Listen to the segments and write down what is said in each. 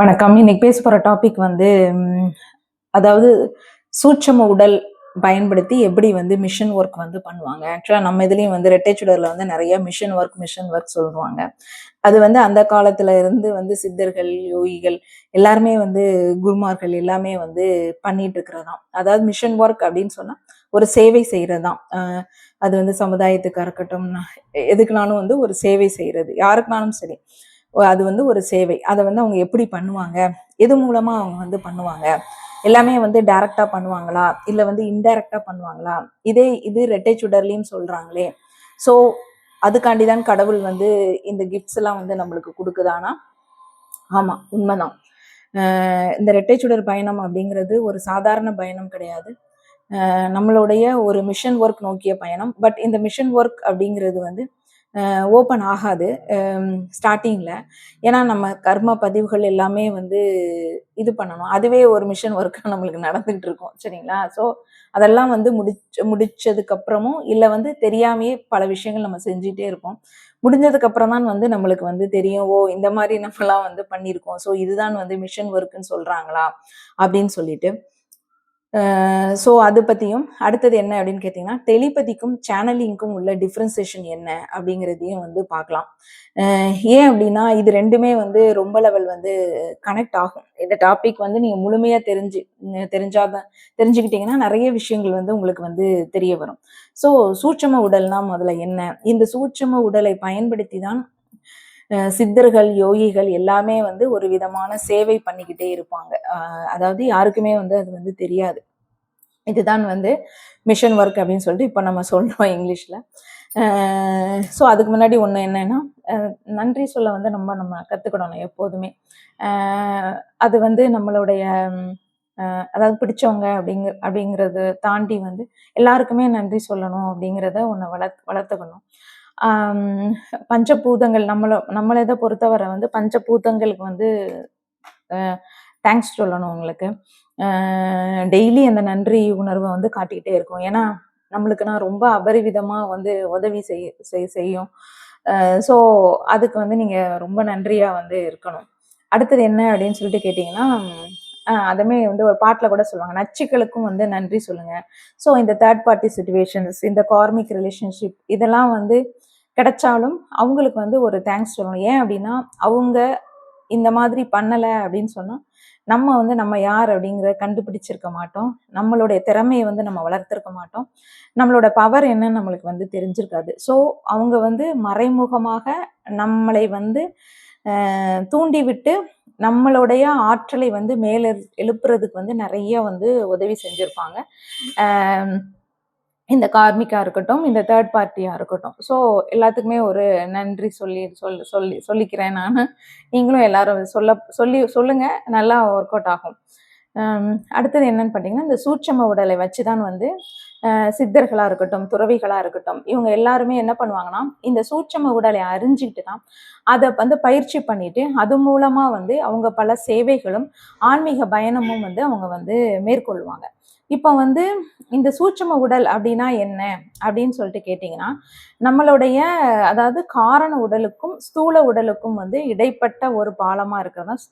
வணக்கம். இன்னைக்கு பேச போற டாபிக் வந்து அதாவது சூட்சம உடல் பயன்படுத்தி எப்படி வந்து மிஷின் ஒர்க் வந்து பண்ணுவாங்க. ஆக்சுவலாக நம்ம இதுலேயும் வந்து ரெட்டை சுடரில் வந்து நிறைய மிஷின் ஒர்க் மிஷின் ஒர்க் சொல்லுவாங்க. அது வந்து அந்த காலத்துல இருந்து வந்து சித்தர்கள் யோகிகள் எல்லாருமே வந்து குருமார்கள் எல்லாமே வந்து பண்ணிட்டு இருக்கிறதாம் அதாவது மிஷன் ஒர்க் அப்படின்னு சொன்னால் ஒரு சேவை செய்கிறது தான் அது வந்து சமுதாயத்துக்காக இருக்கட்டும் எதுக்குனாலும் வந்து ஒரு சேவை செய்கிறது யாருக்குனாலும் சரி. அது வந்து ஒரு சேவை. அதை வந்து அவங்க எப்படி பண்ணுவாங்க? எது மூலமா அவங்க வந்து பண்ணுவாங்க? எல்லாமே வந்து டைரக்டா பண்ணுவாங்களா? இல்ல வந்து இன்டைரக்டா பண்ணுவாங்களா? இதே இது ரெட்டை சுடர்லின்னு சொல்றாங்களே. ஸோ அதுக்காண்டி தான் கடவுள் வந்து இந்த கிஃப்ட்ஸ் எல்லாம் வந்து நம்மளுக்கு கொடுக்குதானா ஆமா உண்மைதான். இந்த ரெட்டை சுடர் பயணம் அப்படிங்கிறது ஒரு சாதாரண பயணம் கிடையாது. நம்மளுடைய ஒரு மிஷன் ஒர்க் நோக்கிய பயணம். பட் இந்த மிஷன் ஒர்க் அப்படிங்கிறது வந்து ஓப்பன் ஆகாது ஸ்டார்டிங்கில் ஏன்னா நம்ம கர்ம பதிவுகள் எல்லாமே வந்து இது பண்ணணும். அதுவே ஒரு மிஷன் ஒர்க்காக நம்மளுக்கு நடந்துகிட்டு இருக்கும் சரிங்களா? ஸோ அதெல்லாம் வந்து முடிச்ச முடிச்சதுக்கப்புறமும் இல்லை வந்து தெரியாமையே பல விஷயங்கள் நம்ம செஞ்சிட்டே இருப்போம். முடிஞ்சதுக்கப்புறம் தான் வந்து நம்மளுக்கு வந்து தெரியும் ஓ இந்த மாதிரி நம்மலாம் வந்து பண்ணியிருக்கோம். ஸோ இதுதான் வந்து மிஷன் ஒர்க்குன்னு சொல்கிறாங்களா அப்படின்னு சொல்லிட்டு. ஸோ அது பற்றியும் அடுத்தது என்ன அப்படின்னு கேட்டிங்கன்னா டெலிபதிக்கும் சேனலிங்க்கும் உள்ள டிஃப்ரென்சேஷன் என்ன அப்படிங்கிறதையும் வந்து பார்க்கலாம். ஏன் அப்படின்னா இது ரெண்டுமே வந்து ரொம்ப லெவல் வந்து கனெக்ட் ஆகும். இந்த டாபிக் வந்து நீங்கள் முழுமையாக தெரிஞ்சு தெரிஞ்சாதான் தெரிஞ்சுக்கிட்டீங்கன்னா நிறைய விஷயங்கள் வந்து உங்களுக்கு வந்து தெரிய வரும். ஸோ சூட்சம உடல்னா முதல்ல என்ன? இந்த சூட்சம உடலை பயன்படுத்தி தான் சித்தர்கள் யோகிகள் எல்லாமே வந்து ஒரு விதமான சேவை பண்ணிக்கிட்டே இருப்பாங்க. அதாவது யாருக்குமே வந்து அது வந்து தெரியாது. இதுதான் வந்து மிஷன் ஒர்க் அப்படின்னு சொல்லிட்டு இப்போ நம்ம சொல்றோம் இங்கிலீஷில். ஸோ அதுக்கு முன்னாடி ஒன்று என்னன்னா நன்றி சொல்ல வந்து நம்ம நம்ம கற்றுக்கணும் எப்போதுமே. அது வந்து நம்மளுடைய அதாவது பிடிச்சவங்க அப்படிங்க அப்படிங்கிறது தாண்டி வந்து எல்லாருக்குமே நன்றி சொல்லணும் அப்படிங்கிறத ஒன்று வளர்த் வளர்த்துக்கணும். பஞ்சபூதங்கள் நம்மளை நம்மள இதை பொறுத்தவரை வந்து பஞ்சபூதங்களுக்கு வந்து தேங்க்ஸ் சொல்லணும் உங்களுக்கு. டெய்லி அந்த நன்றி உணர்வை வந்து காட்டிக்கிட்டே இருக்கும். ஏன்னா நம்மளுக்கு நான் ரொம்ப அபரிவிதமாக வந்து உதவி செய் செய்- செய்யும். ஸோ அதுக்கு வந்து நீங்கள் ரொம்ப நன்றியாக வந்து இருக்கணும். அடுத்தது என்ன அப்படின்னு சொல்லிட்டு கேட்டிங்கன்னா அதுமே வந்து ஒரு பாட்டில் கூட சொல்லுவாங்க நச்சுக்களுக்கும் வந்து நன்றி சொல்லுங்கள் ஸோ இந்த தேர்ட் பார்ட்டி சுச்சுவேஷன்ஸ் இந்த கார்மிக் ரிலேஷன்ஷிப் இதெல்லாம் வந்து கிடைச்சாலும் அவங்களுக்கு வந்து ஒரு தேங்க்ஸ் சொல்லணும். ஏன் அப்படின்னா அவங்க இந்த மாதிரி பண்ணலை அப்படின்னு சொன்னால் நம்ம வந்து நம்ம யார் அப்படிங்கிறத கண்டுபிடிச்சிருக்க மாட்டோம். நம்மளுடைய திறமையை வந்து நம்ம வளர்த்துருக்க மாட்டோம். நம்மளோட பவர் என்னன்னு நம்மளுக்கு வந்து தெரிஞ்சிருக்காது. ஸோ அவங்க வந்து மறைமுகமாக நம்மளை வந்து தூண்டிவிட்டு நம்மளுடைய ஆற்றலை வந்து மேலே எழுப்புறதுக்கு வந்து நிறைய வந்து உதவி செஞ்சுருப்பாங்க. இந்த கார்மிக்காக இருக்கட்டும் இந்த தேர்ட் பார்ட்டியாக இருக்கட்டும். ஸோ எல்லாத்துக்குமே ஒரு நன்றி சொல்லி சொல் சொல்லி சொல்லிக்கிறேன் நான். நீங்களும் எல்லாரும் சொல்ல சொல்லி சொல்லுங்க. நல்லா ஒர்க் அவுட் ஆகும். அடுத்தது என்னன்னு பார்த்தீங்கன்னா இந்த சூட்சம உடலை வச்சு தான் வந்து சித்தர்களாக இருக்கட்டும் துறவிகளாக இருக்கட்டும் இவங்க எல்லாருமே என்ன பண்ணுவாங்கன்னா இந்த சூட்சம உடலை அறிஞ்சிக்கிட்டு தான் அதை வந்து பயிற்சி பண்ணிட்டு அது மூலமாக வந்து அவங்க பல சேவைகளும் ஆன்மீக பயணமும் வந்து அவங்க வந்து மேற்கொள்வாங்க. இப்போ வந்து இந்த சூட்சம உடல் அப்படின்னா என்ன? அப்படின்னு சொல்லிட்டு கேட்டிங்கன்னா நம்மளுடைய அதாவது காரண உடலுக்கும் ஸ்தூல உடலுக்கும் வந்து இடைப்பட்ட ஒரு பாலமாக இருக்கிறது தான்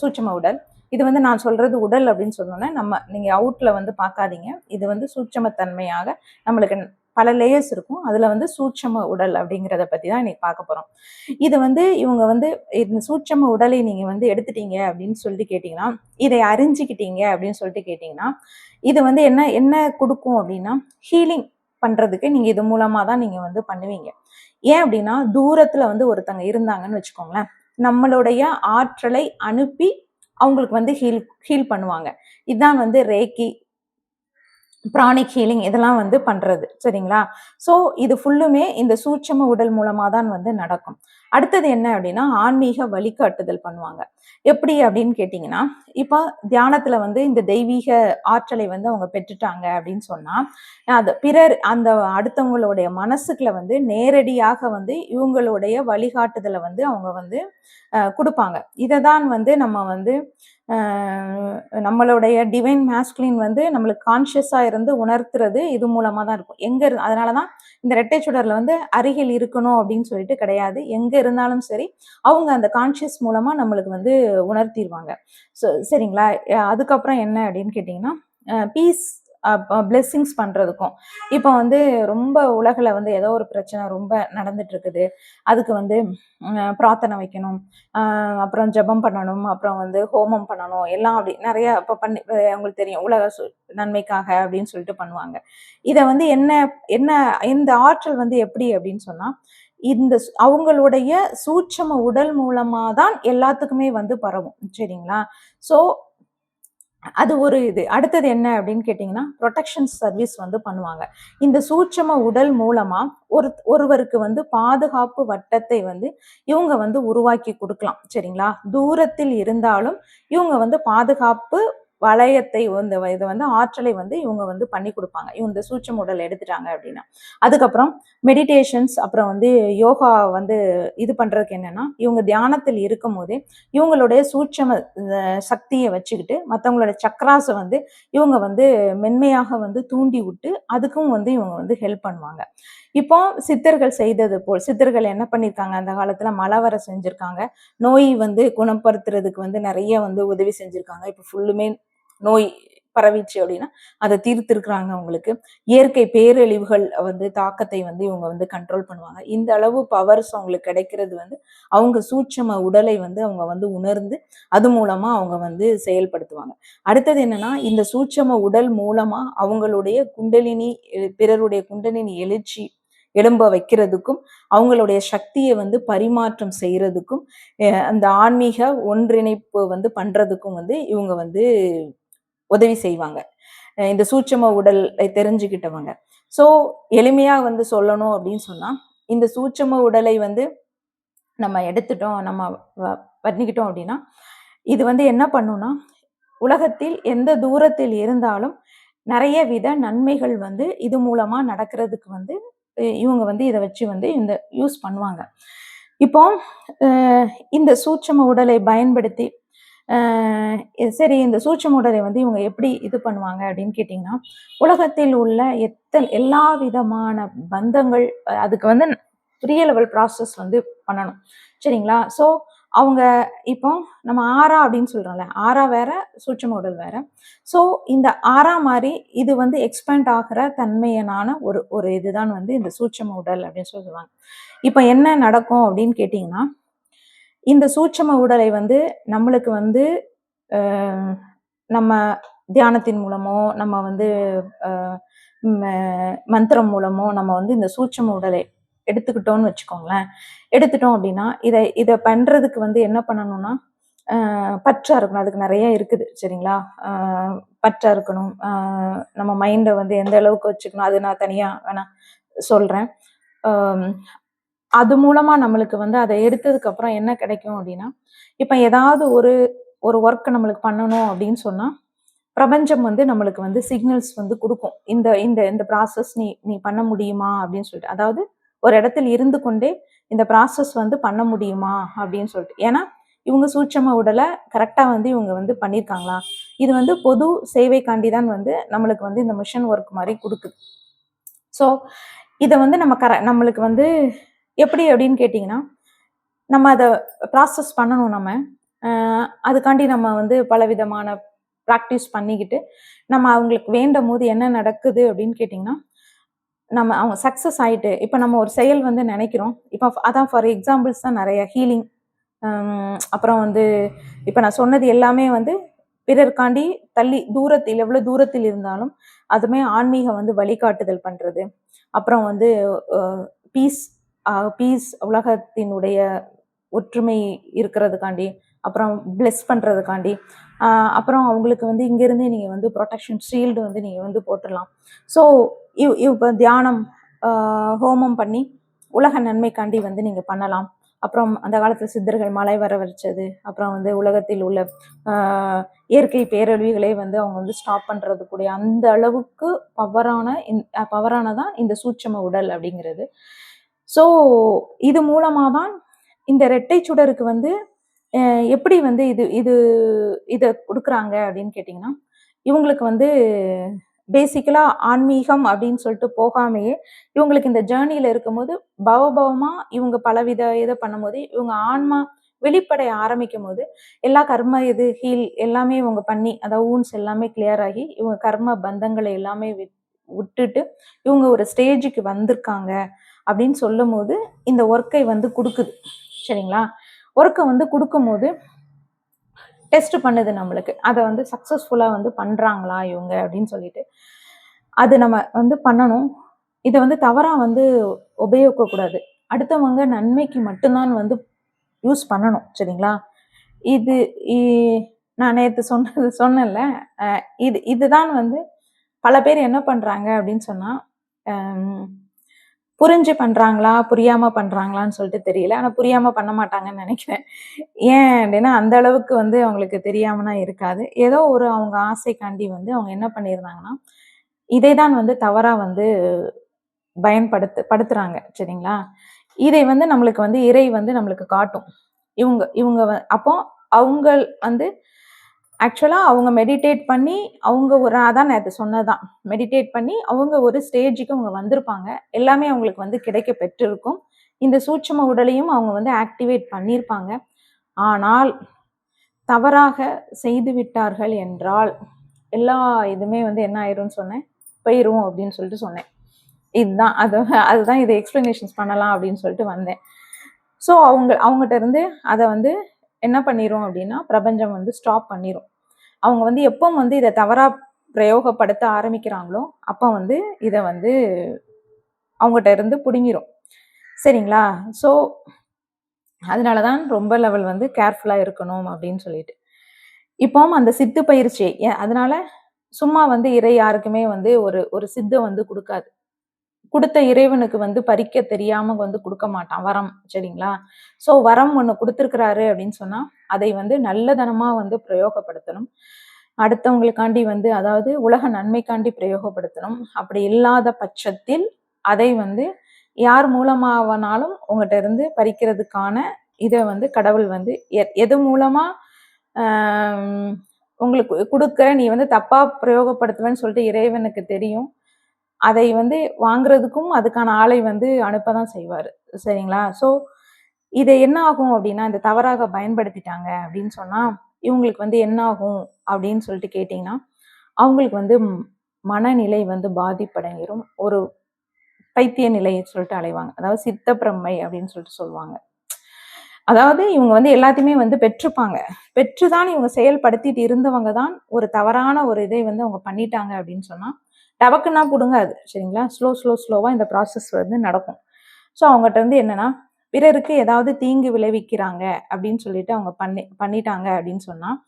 சூட்சம உடல். இது வந்து நான் சொல்றது உடல் அப்படின்னு சொன்னோன்னே நம்ம நீங்கள் அவுட்ல வந்து பார்க்காதீங்க. இது வந்து சூட்சமத்தன்மையாக நம்மளுக்கு பல லேயர்ஸ் இருக்கும். அதில் வந்து சூட்சம உடல் அப்படிங்கிறத பற்றி தான் இன்னைக்கு பார்க்க போகிறோம் இது வந்து இவங்க வந்து இந்த சூட்சம உடலை நீங்கள் வந்து எடுத்துட்டீங்க அப்படின்னு சொல்லிட்டு கேட்டிங்கன்னா இதை அறிஞ்சிக்கிட்டீங்க அப்படின்னு சொல்லிட்டு கேட்டிங்கன்னா இது வந்து என்ன என்ன கொடுக்கும் அப்படின்னா ஹீலிங் பண்ணுறதுக்கு நீங்கள் இது மூலமாக தான் நீங்கள் வந்து பண்ணுவீங்க. ஏன் அப்படின்னா தூரத்தில் வந்து ஒருத்தங்க இருந்தாங்கன்னு வச்சுக்கோங்களேன். நம்மளுடைய ஆற்றலை அனுப்பி அவங்களுக்கு வந்து ஹீல் ஹீல் பண்ணுவாங்க. இதுதான் வந்து ரேக்கி பிராணிக் ஹீலிங் இதெல்லாம் வந்து பண்றது சரிங்களா? ஸோ இது ஃபுல்லுமே இந்த சூட்சம உடல் மூலமா தான் வந்து நடக்கும். அடுத்தது என்ன அப்படின்னா ஆன்மீக வழிகாட்டுதல் பண்ணுவாங்க. எப்படி அப்படின்னு கேட்டிங்கன்னா இப்போ தியானத்தில் வந்து இந்த தெய்வீக ஆற்றலை வந்து அவங்க பெற்றுட்டாங்க அப்படின்னு சொன்னால் அது பிறர் அந்த அடுத்தவங்களுடைய மனசுக்குள்ள வந்து நேரடியாக வந்து இவங்களுடைய வழிகாட்டுதலை வந்து அவங்க வந்து கொடுப்பாங்க. இதை தான் வந்து நம்ம வந்து நம்மளுடைய டிவைன் மேஸ்குலின் வந்து நம்மளுக்கு கான்ஷியஸாக இருந்து உணர்த்துறது இது மூலமாக தான் இருக்கும். எங்கே இரு- அதனால தான் இந்த ரெட்டை சுடரில் வந்து அருகில் இருக்கணும் அப்படின்னு சொல்லிட்டு கிடையாது. எங்க இருந்தாலும் சரி அவங்க அந்த கான்ஷியஸ் மூலமாக நம்மளுக்கு வந்து உணர்த்திடுவாங்க ஸோ சரிங்களா? அதுக்கப்புறம் என்ன அப்படின்னு கேட்டிங்கன்னா பீஸ் பிளெஸ்ஸிங்ஸ் பண்ணுறதுக்கும் இப்போ வந்து ரொம்ப உலகில் வந்து ஏதோ ஒரு பிரச்சனை ரொம்ப நடந்துட்டுருக்குது. அதுக்கு வந்து பிரார்த்தனை வைக்கணும். அப்புறம் ஜெபம் பண்ணணும். அப்புறம் வந்து ஹோமம் பண்ணணும். எல்லாம் அப்படி நிறைய இப்போ பண்ணி அவங்களுக்கு உங்களுக்கு தெரியும். உலக சு- நன்மைக்காக அப்படின்னு சொல்லிட்டு பண்ணுவாங்க. இதை வந்து என்ன என்ன இந்த ஆற்றல் வந்து எப்படி அப்படின்னு சொன்னால் இந்த அவங்களுடைய சூட்சம உடல் மூலமா தான் எல்லாத்துக்குமே வந்து பரவும். சரிங்களா? ஸோ அது ஒரு இது. அடுத்தது என்ன அப்படின்னு கேட்டிங்கன்னா ப்ரொடெக்ஷன் சர்வீஸ் வந்து பண்ணுவாங்க. இந்த சூட்சம உடல் மூலமாக ஒரு ஒருவருக்கு வந்து பாதுகாப்பு வட்டத்தை வந்து இவங்க வந்து உருவாக்கி கொடுக்கலாம். சரிங்களா? தூரத்தில் இருந்தாலும் இவங்க வந்து பாதுகாப்பு வளையத்தை வந்து இதை வந்து ஆற்றலை வந்து இவங்க வந்து பண்ணி கொடுப்பாங்க. இவங்க இந்த சூட்சம உடல் எடுத்துட்டாங்க அப்படின்னா. அதுக்கப்புறம் மெடிடேஷன்ஸ் அப்புறம் வந்து யோகா வந்து இது பண்ணுறதுக்கு என்னன்னா இவங்க தியானத்தில் இருக்கும் போதே இவங்களுடைய சூட்சம சக்தியை வச்சுக்கிட்டு மற்றவங்களோட சக்கராஸை வந்து இவங்க வந்து மென்மையாக வந்து தூண்டி விட்டு அதுக்கும் வந்து இவங்க வந்து ஹெல்ப் பண்ணுவாங்க. இப்போ சித்தர்கள் செய்தது போல் சித்தர்கள் என்ன பண்ணியிருக்காங்க அந்த காலத்தில் மழை வர செஞ்சுருக்காங்க. நோய் வந்து குணப்படுத்துறதுக்கு வந்து நிறைய வந்து உதவி செஞ்சுருக்காங்க. இப்போ ஃபுல்லுமே நோய் பரவிச்சு அப்படின்னா அதை தீர்த்திருக்கிறாங்க அவங்களுக்கு. இயற்கை பேரழிவுகள் வந்து தாக்கத்தை வந்து இவங்க வந்து கண்ட்ரோல் பண்ணுவாங்க. இந்த அளவு பவர்ஸ் அவங்களுக்கு கிடைக்கிறது வந்து அவங்க சூட்சம உடலை வந்து அவங்க வந்து உணர்ந்து அது மூலமா அவங்க வந்து செயல்படுத்துவாங்க. அடுத்தது என்னன்னா இந்த சூட்சம உடல் மூலமா அவங்களுடைய குண்டலினி பிறருடைய குண்டலினி எழுச்சி எழும்ப வைக்கிறதுக்கும் அவங்களுடைய சக்தியை வந்து பரிமாற்றம் செய்யறதுக்கும் அந்த ஆன்மீக ஒன்றிணைப்பு வந்து பண்றதுக்கும் வந்து இவங்க வந்து உதவி செய்வாங்க. இந்த சூட்சம உடலை தெரிஞ்சுக்கிட்டவங்க. ஸோ எளிமையாக வந்து சொல்லணும் அப்படின்னு சொன்னால் இந்த சூட்சம உடலை வந்து நம்ம எடுத்துட்டோம் நம்ம வ- பண்ணிக்கிட்டோம் அப்படின்னா இது வந்து என்ன பண்ணும்னா உலகத்தில் எந்த தூரத்தில் இருந்தாலும் நிறைய வித நன்மைகள் வந்து இது மூலமாக நடக்கிறதுக்கு வந்து இவங்க வந்து இதை வச்சு வந்து இந்த யூஸ் பண்ணுவாங்க. இப்போ இந்த சூட்சம உடலை பயன்படுத்தி சரி இந்த சூட்சம் உடலை வந்து இவங்க எப்படி இது பண்ணுவாங்க அப்படின்னு கேட்டிங்கன்னா உலகத்தில் உள்ள எத்தனை எல்லா விதமான பந்தங்கள் அதுக்கு வந்து பெரிய லெவல் ப்ராசஸ் வந்து பண்ணணும். சரிங்களா? ஸோ அவங்க இப்போ நம்ம ஆறா அப்படின்னு சொல்கிறோம்ல ஆறா வேற சூட்சம் உடல் வேற. ஸோ இந்த ஆறா மாதிரி இது வந்து எக்ஸ்பேண்ட் ஆகிற தன்மையனான ஒரு ஒரு இதுதான் வந்து இந்த சூட்சம உடல் அப்படின்னு சொல்லுவாங்க. இப்போ என்ன நடக்கும் அப்படின்னு கேட்டிங்கன்னா இந்த சூட்சம உடலை வந்து நம்மளுக்கு வந்து நம்ம தியானத்தின் மூலமோ நம்ம வந்து மந்திரம் மூலமோ நம்ம வந்து இந்த சூட்சம உடலை எடுத்துக்கிட்டோம்னு வச்சுக்கோங்களேன். எடுத்துட்டோம் அப்படின்னா இதை இதை பண்ணுறதுக்கு வந்து என்ன பண்ணணும்னா பற்றா இருக்கணும். அதுக்கு நிறைய இருக்குது சரிங்களா? பற்றா இருக்கணும். நம்ம மைண்டை வந்து எந்த அளவுக்கு வச்சுக்கணும் அது நான் தனியாக வேணா சொல்கிறேன் அது மூலமா நம்மளுக்கு வந்து அதை எடுத்ததுக்கு அப்புறம் என்ன கிடைக்கும் அப்படின்னா இப்ப ஏதாவது ஒரு ஒரு ஒர்க் நம்மளுக்கு பண்ணணும் அப்படின்னு சொன்னா பிரபஞ்சம் வந்து நம்மளுக்கு வந்து சிக்னல்ஸ் வந்து கொடுக்கும். இந்த இந்த இந்த ப்ராசஸ் நீ நீ பண்ண முடியுமா அப்படின்னு சொல்லிட்டு. அதாவது ஒரு இடத்துல இருந்து கொண்டே இந்த ப்ராசஸ் வந்து பண்ண முடியுமா அப்படின்னு சொல்லிட்டு. ஏன்னா இவங்க சூட்சம உடலை கரெக்டாக வந்து இவங்க வந்து பண்ணியிருக்காங்களா? இது வந்து பொது சேவைக்காண்டி தான் வந்து நம்மளுக்கு வந்து இந்த மிஷன் ஒர்க் மாதிரி கொடுக்குது. ஸோ இதை வந்து நம்ம கர நம்மளுக்கு வந்து எப்படி அப்படின்னு கேட்டிங்கன்னா நம்ம அதை ப்ராசஸ் பண்ணணும் நம்ம. அதுக்காண்டி நம்ம வந்து பலவிதமான ப்ராக்டிஸ் பண்ணிக்கிட்டு நம்ம அவங்களுக்கு வேண்டும் போது என்ன நடக்குது அப்படின்னு கேட்டிங்கன்னா நம்ம அவங்க சக்ஸஸ் ஆயிட்டு இப்போ நம்ம ஒரு செயல் வந்து நினைக்கிறோம். இப்போ அதான் ஃபார் எக்ஸாம்பிள்ஸ் தான் நிறைய ஹீலிங் அப்புறம் வந்து இப்போ நான் சொன்னது எல்லாமே வந்து பிறர்காண்டி தள்ளி தூரத்தில் எவ்வளோ தூரத்தில் இருந்தாலும் அதுமே ஆன்மீகம் வந்து வழிகாட்டுதல் பண்ணுறது அப்புறம் வந்து பீஸ் பீஸ் உலகத்தினுடைய ஒற்றுமை இருக்கிறதுக்காண்டி அப்புறம் பிளெஸ் பண்ணுறதுக்காண்டி அப்புறம் அவங்களுக்கு வந்து இங்கேருந்தே நீங்கள் வந்து ப்ரொடெக்ஷன் ஷீல்டு வந்து நீங்கள் வந்து போட்டுடலாம். ஸோ இவ் இப்போ தியானம் ஹோமம் பண்ணி உலக நன்மைக்காண்டி வந்து நீங்கள் பண்ணலாம். அப்புறம் அந்த காலத்தில் சித்தர்கள் மழை வர வச்சது. அப்புறம் வந்து உலகத்தில் உள்ள இயற்கை பேரழிவுகளை வந்து அவங்க வந்து ஸ்டாப் பண்ணுறது கூடிய அந்த அளவுக்கு பவரான இந் பவரானதான் இந்த சூட்சம உடல் அப்படிங்கிறது. ஸோ இது மூலமாக தான் இந்த ரெட்டை சுடருக்கு வந்து எப்படி வந்து இது இது இதை கொடுக்குறாங்க அப்படின்னு கேட்டிங்கன்னா இவங்களுக்கு வந்து பேசிக்கலாக ஆன்மீகம் அப்படின்னு சொல்லிட்டு போகாமையே இவங்களுக்கு இந்த ஜேர்னியில் இருக்கும்போது பவபவமாக இவங்க பலவித இதை பண்ணும்போது இவங்க ஆன்மா வெளிப்படைய ஆரம்பிக்கும் போது எல்லா கர்ம இது ஹீல் எல்லாமே இவங்க பண்ணி அதாவது ஊன்ஸ் எல்லாமே கிளியர் ஆகி இவங்க கர்ம பந்தங்களை எல்லாமே விட்- விட்டுட்டு இவங்க ஒரு ஸ்டேஜுக்கு வந்திருக்காங்க. அப்படின்னு சொல்லும் போது இந்த ஒர்க்கை வந்து கொடுக்குது. சரிங்களா? ஒர்க்கை வந்து கொடுக்கும்போது டெஸ்ட் பண்ணுது நம்மளுக்கு. அதை வந்து சக்ஸஸ்ஃபுல்லாக வந்து பண்ணுறாங்களா இவங்க அப்படின்னு சொல்லிட்டு. அது நம்ம வந்து பண்ணணும். இதை வந்து தவறாக வந்து உபயோகிக்கக்கூடாது. அடுத்தவங்க நன்மைக்கு மட்டும்தான் வந்து யூஸ் பண்ணணும். சரிங்களா? இது இ- நான் நேற்று சொன்னது சொன்னேன்ல. இது இதுதான் வந்து பல பேர் என்ன பண்ணுறாங்க அப்படின்னு சொன்னால் புரிஞ்சு பண்ணுறாங்களா புரியாமல் பண்ணுறாங்களான்னு சொல்லிட்டு தெரியல. ஆனால் புரியாமல் பண்ண மாட்டாங்கன்னு நினைக்கிறேன். ஏன் அப்படின்னா அந்த அளவுக்கு வந்து அவங்களுக்கு தெரியாமனா இருக்காது. ஏதோ ஒரு அவங்க ஆசைக்காண்டி வந்து அவங்க என்ன பண்ணியிருந்தாங்கன்னா இதை தான் வந்து தவறாக வந்து பயன்படுத்து படுத்துறாங்க. சரிங்களா? இதை வந்து நம்மளுக்கு வந்து இறை வந்து நம்மளுக்கு காட்டும். இவங்க இவங்க அப்போ அவங்க வந்து ஆக்சுவலாக அவங்க மெடிடேட் பண்ணி அவங்க ஒரு அதான் நேற்று சொன்னதான் மெடிடேட் பண்ணி அவங்க ஒரு ஸ்டேஜுக்கு அவங்க வந்திருப்பாங்க. எல்லாமே அவங்களுக்கு வந்து கிடைக்க பெற்றிருக்கும். இந்த சூட்சும உடலையும் அவங்க வந்து ஆக்டிவேட் பண்ணியிருப்பாங்க ஆனால் தவறாக செய்து விட்டார்கள் என்றால் எல்லா இதுமே வந்து என்ன ஆயிரும்னு சொன்னேன்? போயிரும் அப்படின்னு சொல்லிட்டு சொன்னேன். இதுதான் அது அதுதான் இதை எக்ஸ்பிளனேஷன்ஸ் பண்ணலாம் அப்படின்னு சொல்லிட்டு வந்தேன். ஸோ அவங்க அவங்ககிட்ட இருந்து அதை வந்து என்ன பண்ணிரும் அப்படின்னா பிரபஞ்சம் வந்து ஸ்டாப் பண்ணிரும். அவங்க வந்து எப்போ வந்து இதை தவறாக பிரயோகப்படுத்த ஆரம்பிக்கிறாங்களோ அப்போ வந்து இதை வந்து அவங்ககிட்ட இருந்து பிடுங்கிரும். சரிங்களா? ஸோ அதனால தான் ரொம்ப லெவல் வந்து கேர்ஃபுல்லாக இருக்கணும் அப்படின்னு சொல்லிட்டு. இப்போ அந்த சித்து பயிற்சி அதனால சும்மா வந்து இறை யாருக்குமே வந்து ஒரு ஒரு சித்தை வந்து கொடுக்காது. கொடுத்த இறைவனுக்கு வந்து பறிக்க தெரியாம வந்து கொடுக்க மாட்டான் வரம் சரிங்களா? ஸோ வரம் ஒன்று கொடுத்துருக்கிறாரு அப்படின்னு சொன்னா அதை வந்து நல்லதனமா வந்து பிரயோகப்படுத்தணும். அடுத்தவங்களுக்காண்டி வந்து அதாவது உலக நன்மைக்காண்டி பிரயோகப்படுத்தணும். அப்படி இல்லாத பட்சத்தில் அதை வந்து யார் மூலமாவனாலும் உங்கள்கிட்ட இருந்து பறிக்கிறதுக்கான இதை வந்து கடவுள் வந்து எது மூலமா உங்களுக்கு கொடுக்குற நீ வந்து தப்பா பிரயோகப்படுத்துவேன்னு சொல்லிட்டு இறைவனுக்கு தெரியும். அதை வந்து வாங்குறதுக்கும் அதுக்கான ஆளை வந்து அனுப்ப தான் செய்வார். சரிங்களா? ஸோ இதை என்ன ஆகும் அப்படின்னா இந்த தவறாக பயன்படுத்திட்டாங்க அப்படின்னு சொன்னால் இவங்களுக்கு வந்து என்ன ஆகும் அப்படின்னு சொல்லிட்டு கேட்டிங்கன்னா அவங்களுக்கு வந்து மனநிலை வந்து பாதிப்படைஞ்சிரும். ஒரு பைத்திய நிலையை சொல்லிட்டு அலைவாங்க. அதாவது சித்தப்பிரமை அப்படின்னு சொல்லிட்டு சொல்லுவாங்க. அதாவது இவங்க வந்து எல்லாத்தையுமே வந்து பெற்றுப்பாங்க. பெற்றுதான் இவங்க செயல்படுத்திட்டு இருந்தவங்க தான் ஒரு தவறான ஒரு இதை வந்து அவங்க பண்ணிட்டாங்க அப்படின்னு சொன்னா டபக்குன்னா பிடுங்காது சரிங்களா? ஸ்லோ ஸ்லோ ஸ்லோவாக இந்த ப்ராசஸ் வந்து நடக்கும். ஸோ அவங்ககிட்ட இருந்து என்னென்னா பிறருக்கு ஏதாவது தீங்கு விளைவிக்கிறாங்க அப்படின்னு சொல்லிட்டு அவங்க பண்ணி பண்ணிட்டாங்க அப்படின்னு சொன்னால்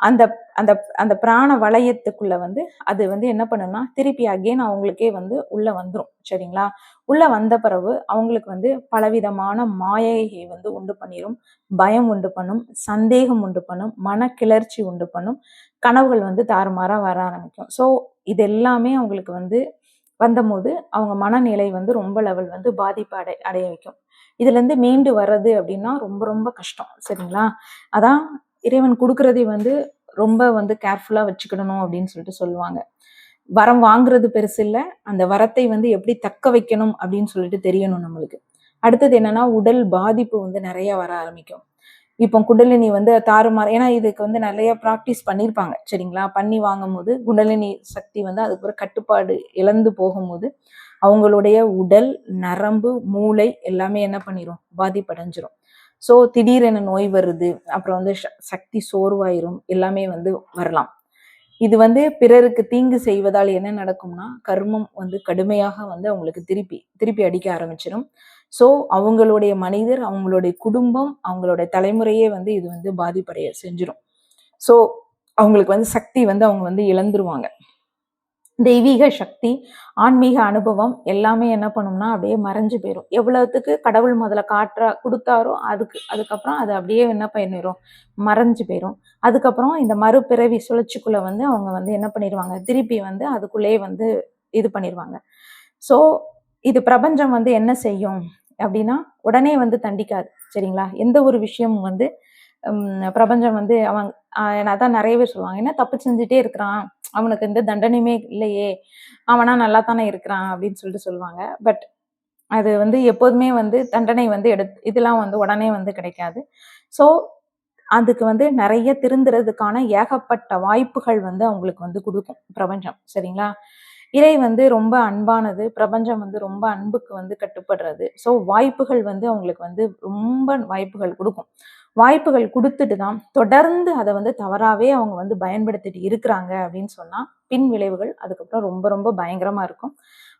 அந்த அந்த அந்த பிராண வளையத்துக்குள்ள வந்து அது வந்து என்ன பண்ணுன்னா திருப்பி அகைன் அவங்களுக்கே வந்து உள்ள வந்துடும் சரிங்களா? உள்ள வந்த பிறகு அவங்களுக்கு வந்து பலவிதமான மாயையை வந்து உண்டு பண்ணிடும் பயம் உண்டு பண்ணும். சந்தேகம் உண்டு பண்ணும். மன கிளர்ச்சி உண்டு பண்ணும். கனவுகள் வந்து தாறுமாறா வர ஆரம்பிக்கும். ஸோ இது எல்லாமே அவங்களுக்கு வந்து வந்தபோது அவங்க மனநிலை வந்து ரொம்ப லெவல் வந்து பாதிப்பு அடை அடைய வைக்கும். இதுல இருந்து மீண்டு வர்றது அப்படின்னா ரொம்ப ரொம்ப கஷ்டம். சரிங்களா? அதான் இறைவன் கொடுக்கறதை வந்து ரொம்ப வந்து கேர்ஃபுல்லா வச்சுக்கிடணும் அப்படின்னு சொல்லிட்டு சொல்லுவாங்க. வரம் வாங்குறது பெருசு இல்ல. அந்த வரத்தை வந்து எப்படி தக்க வைக்கணும் அப்படின்னு சொல்லிட்டு தெரியணும் நம்மளுக்கு. அடுத்தது என்னன்னா உடல் பாதிப்பு வந்து நிறைய வர ஆரம்பிக்கும். இப்போ குண்டலினி வந்து தாறுமாறு ஏன்னா இதுக்கு வந்து நிறைய ப்ராக்டிஸ் பண்ணியிருப்பாங்க சரிங்களா? பண்ணி வாங்கும்போது குண்டலினி சக்தி வந்து அதுக்கு ஒரு கட்டுப்பாடு இழந்து போகும்போது அவங்களுடைய உடல் நரம்பு மூளை எல்லாமே என்ன பண்ணிரும்? பாதிப்படைஞ்சிரும். ஸோ திடீரென நோய் வருது அப்புறம் வந்து ச- சக்தி சோர்வாயிரும் எல்லாமே வந்து வரலாம். இது வந்து பிறருக்கு தீங்கு செய்வதால் என்ன நடக்கும்னா கர்மம் வந்து கடுமையாக வந்து அவங்களுக்கு திருப்பி திருப்பி அடிக்க ஆரம்பிச்சிடும் ஸோ அவங்களுடைய மனிதர் அவங்களுடைய குடும்பம் அவங்களுடைய தலைமுறையே வந்து இது வந்து பாதிப்படைய செஞ்சிடும் ஸோ அவங்களுக்கு வந்து சக்தி வந்து அவங்க வந்து இழந்துருவாங்க. தெய்வீக சக்தி ஆன்மீக அனுபவம் எல்லாமே என்ன பண்ணும்னா அப்படியே மறைஞ்சு போயிடும் எவ்வளவுத்துக்கு கடவுள் முதல்ல காட்டுற கொடுத்தாரோ அதுக்கு அதுக்கப்புறம் அது அப்படியே என்ன பண்ணிடும் மறைஞ்சு போயிடும் அதுக்கப்புறம் இந்த மறுபிறவி சுழற்சிக்குள்ள வந்து அவங்க வந்து என்ன பண்ணிடுவாங்க திருப்பி வந்து அதுக்குள்ளேயே வந்து இது பண்ணிடுவாங்க ஸோ இது பிரபஞ்சம் வந்து என்ன செய்யும் அப்படின்னா உடனே வந்து தண்டிக்காது சரிங்களா? எந்த ஒரு விஷயமும் வந்து பிரபஞ்சம் வந்து அவங்க அதான் நிறைய பேர் சொல்லுவாங்க என்ன தப்பு செஞ்சுட்டே இருக்கிறான்? அவனுக்கு எந்த தண்டனையுமே இல்லையே. அவனா நல்லா தானே இருக்கிறான் அப்படின்னு சொல்லிட்டு சொல்லுவாங்க. பட் அது வந்து எப்போதுமே வந்து தண்டனை வந்து எடு இதெல்லாம் வந்து உடனே வந்து கிடைக்காது. ஸோ அதுக்கு வந்து நிறைய திருந்துறதுக்கான ஏகப்பட்ட வாய்ப்புகள் வந்து அவங்களுக்கு வந்து கொடுக்கும் பிரபஞ்சம். சரிங்களா? இறை வந்து ரொம்ப அன்பானது. பிரபஞ்சம் வந்து ரொம்ப அன்புக்கு வந்து கட்டுப்படுறது. ஸோ வாய்ப்புகள் வந்து அவங்களுக்கு வந்து ரொம்ப வாய்ப்புகள் கொடுக்கும். வாய்ப்புகள் கொடுத்துட்டு தான் தொடர்ந்து அதை வந்து தவறாகவே அவங்க வந்து பயன்படுத்திட்டு இருக்கிறாங்க அப்படின்னு சொன்னால் பின் விளைவுகள் அதுக்கப்புறம் ரொம்ப ரொம்ப பயங்கரமாக இருக்கும்.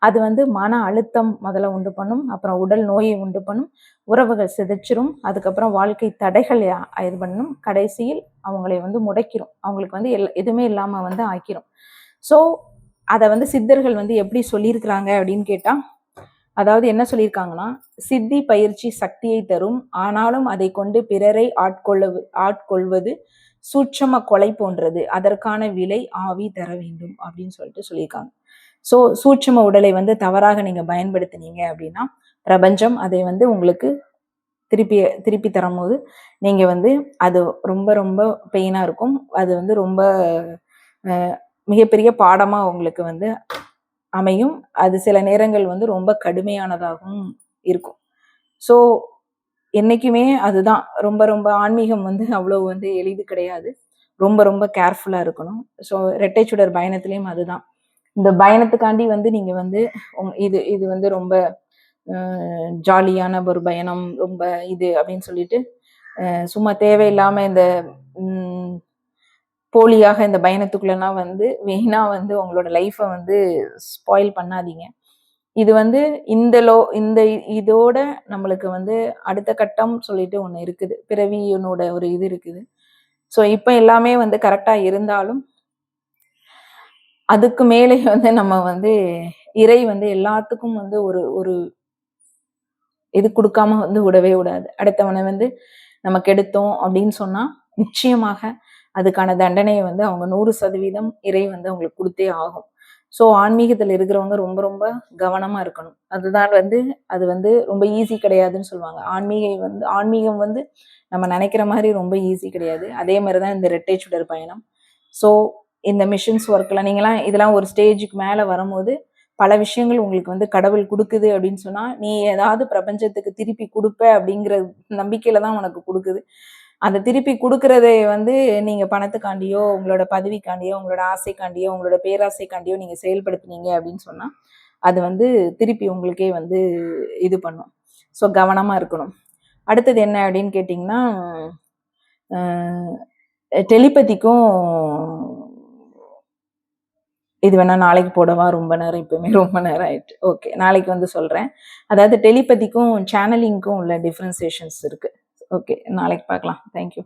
அது வந்து மன அழுத்தம் முதல்ல உண்டு பண்ணும் அப்புறம் உடல் நோயை உண்டு பண்ணும் உறவுகள் சிதைச்சிரும் அதுக்கப்புறம் வாழ்க்கை தடைகள் இது பண்ணும் கடைசியில் அவங்களை வந்து முடைக்கிறோம் அவங்களுக்கு வந்து எல் எதுவுமே இல்லாமல் வந்து ஆக்கிரும். ஸோ அதை வந்து சித்தர்கள் வந்து எப்படி சொல்லியிருக்கிறாங்க அப்படின்னு கேட்டால் அதாவது என்ன சொல்லியிருக்காங்கன்னா சித்தி பயிற்சி சக்தியை தரும். ஆனாலும் அதை கொண்டு பிறரை ஆட்கொள்ளவு ஆட்கொள்வது சூட்சம கொலை போன்றது. அதற்கான விலை ஆவி தர வேண்டும். அப்படின்னு சொல்லிட்டு சொல்லியிருக்காங்க. ஸோ சூட்சம உடலை வந்து தவறாக நீங்க பயன்படுத்தினீங்க அப்படின்னா பிரபஞ்சம் அதை வந்து உங்களுக்கு திருப்பி திருப்பி தரும்போது நீங்க வந்து அது ரொம்ப ரொம்ப பெயினா இருக்கும். அது வந்து ரொம்ப மிகப்பெரிய பாடமா உங்களுக்கு வந்து அமையும். அது சில நேரங்கள் வந்து ரொம்ப கடுமையானதாகவும் இருக்கும். ஸோ என்றைக்குமே அதுதான். ரொம்ப ரொம்ப ஆன்மீகம் வந்து அவ்வளோ வந்து எளிது கிடையாது. ரொம்ப ரொம்ப கேர்ஃபுல்லாக இருக்கணும். ஸோ ரெட்டை சுடர் பயணத்துலேயும் அதுதான். இந்த பயணத்துக்காண்டி வந்து நீங்கள் வந்து இது இது வந்து ரொம்ப ஜாலியான ஒரு பயணம் ரொம்ப இது அப்படின்னு சொல்லிட்டு சும்மா தேவையில்லாமல் இந்த போலியாக இந்த பயணத்துக்குள்ளலாம் வந்து வீணா வந்து உங்களோட லைஃப்பை வந்து ஸ்பாயில் பண்ணாதீங்க. இது வந்து இந்த லோ இந்த இதோட நம்மளுக்கு வந்து அடுத்த கட்டம் சொல்லிட்டு ஒன்று இருக்குது. பிறவியனோட ஒரு இது இருக்குது. ஸோ இப்போ எல்லாமே வந்து கரெக்டாக இருந்தாலும் அதுக்கு மேலே வந்து நம்ம வந்து இறை வந்து எல்லாத்துக்கும் வந்து ஒரு ஒரு இது கொடுக்காம வந்து விடவே விடாது. அடுத்தவனை வந்து நம்ம கெடுத்தோம் அப்படின்னு சொன்னால் நிச்சயமாக அதுக்கான தண்டனையை வந்து அவங்க நூறு சதவீதம் இறை வந்து அவங்களுக்கு கொடுத்தே ஆகும். ஸோ ஆன்மீகத்தில் இருக்கிறவங்க ரொம்ப ரொம்ப கவனமாக இருக்கணும். அதுதான் வந்து அது வந்து ரொம்ப ஈஸி கிடையாதுன்னு சொல்லுவாங்க. ஆன்மீகம் வந்து ஆன்மீகம் வந்து நம்ம நினைக்கிற மாதிரி ரொம்ப ஈஸி கிடையாது. அதே மாதிரி தான் இந்த ரெட்டை சுடர் பயணம். ஸோ இந்த மிஷின்ஸ் ஒர்க்கில் நீங்களாம் இதெல்லாம் ஒரு ஸ்டேஜுக்கு மேலே வரும்போது பல விஷயங்கள் உங்களுக்கு வந்து கடவுள் கொடுக்குது அப்படின்னு சொன்னால் நீ ஏதாவது பிரபஞ்சத்துக்கு திருப்பி கொடுப்ப அப்படிங்கிற நம்பிக்கையில தான் உனக்கு கொடுக்குது. அந்த திருப்பி கொடுக்கறதை வந்து நீங்க பணத்துக்காண்டியோ உங்களோட பதவிக்காண்டியோ உங்களோட ஆசைக்காண்டியோ உங்களோட பேராசைக்காண்டியோ நீங்க செயல்படுத்தினீங்க அப்படின்னு சொன்னா அது வந்து திருப்பி உங்களுக்கே வந்து இது பண்ணும். ஸோ கவனமா இருக்கணும். அடுத்தது என்ன அப்படின்னு கேட்டிங்கன்னா டெலிபதிக்கும் இது வேணா நாளைக்கு போடவா? ரொம்ப நேரம் இப்பவுமே ரொம்ப நேரம் ஆயிட்டு. ஓகே நாளைக்கு வந்து சொல்றேன். அதாவது டெலிபதிக்கும் சேனலிங்க்கும் உள்ள டிஃப்ரென்சியேஷன்ஸ் இருக்கு. ஓகே நாளைக்கு பார்க்கலாம். தேங்க்யூ